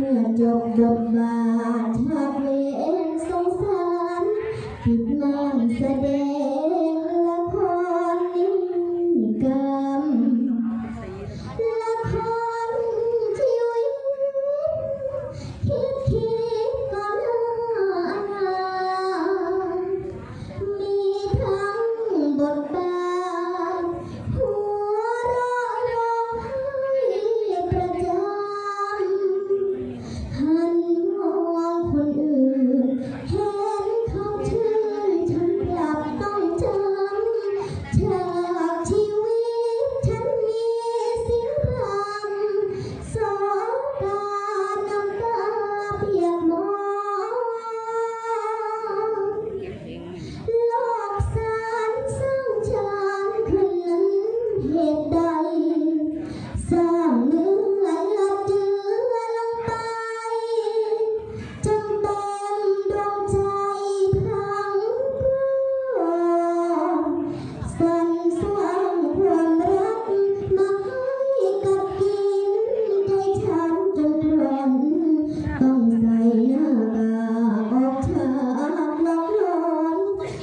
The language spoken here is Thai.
เมื่อจบบทบาทภาพเวรสงสารผิดนาำเสด็จ